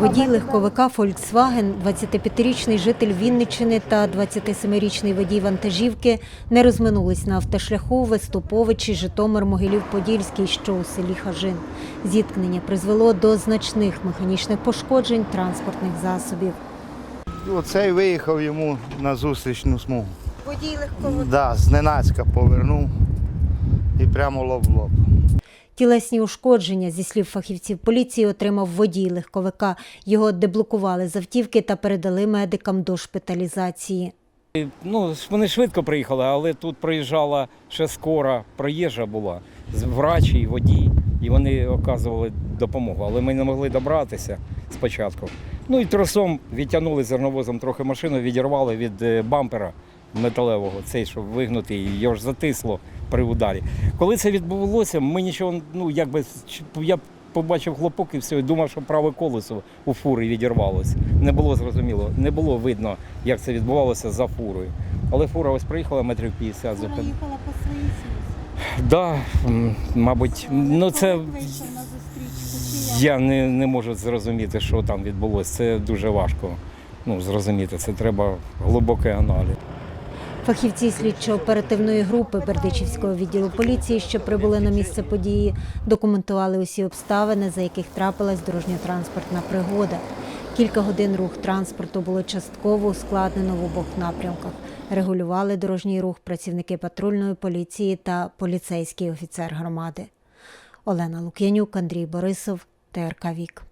Водій легковика Volkswagen, 25-річний житель Вінниччини та 27-річний водій вантажівки не розминулись на автошляху Виступовичі Житомир Могилів Подільський, що у селі Хажин. Зіткнення призвело до значних механічних пошкоджень транспортних засобів. Оцей виїхав йому на зустрічну смугу. Водій легковика. Да, зненацька повернув і прямо лоб в лоб. Тілесні ушкодження, зі слів фахівців поліції, отримав водій легковика. Його деблокували з автівки та передали медикам до шпиталізації. Ну, вони швидко приїхали, але тут приїжджала ще скора проїжджа була, врач і водій. І вони оказували допомогу. Але ми не могли добратися спочатку. Ну і тросом відтягнули зерновозом трохи машину, відірвали від е, бампера металевого, цей, що вигнутий, його ж затисло при ударі. Коли це відбулося, ми нічого, ну якби я побачив хлопок і все, і думав, що праве колесо у фури відірвалося. Не було зрозуміло, не було видно, як це відбувалося за фурою. Але фура ось приїхала метрів 50 Вона зупин. їхала по своїй смузі. Да, мабуть, ну це я не, не можу зрозуміти, що там відбулося. Це дуже важко ну, зрозуміти. Це треба глибокий аналіз. Фахівці слідчо-оперативної групи Бердичівського відділу поліції, що прибули на місце події, документували усі обставини, за яких трапилась дорожньо-транспортна пригода. Кілька годин рух транспорту було частково ускладнено в обох напрямках. Регулювали дорожній рух працівники патрульної поліції та поліцейський офіцер громади. Олена Лук'янюк, Андрій Борисов, ТРК Вік.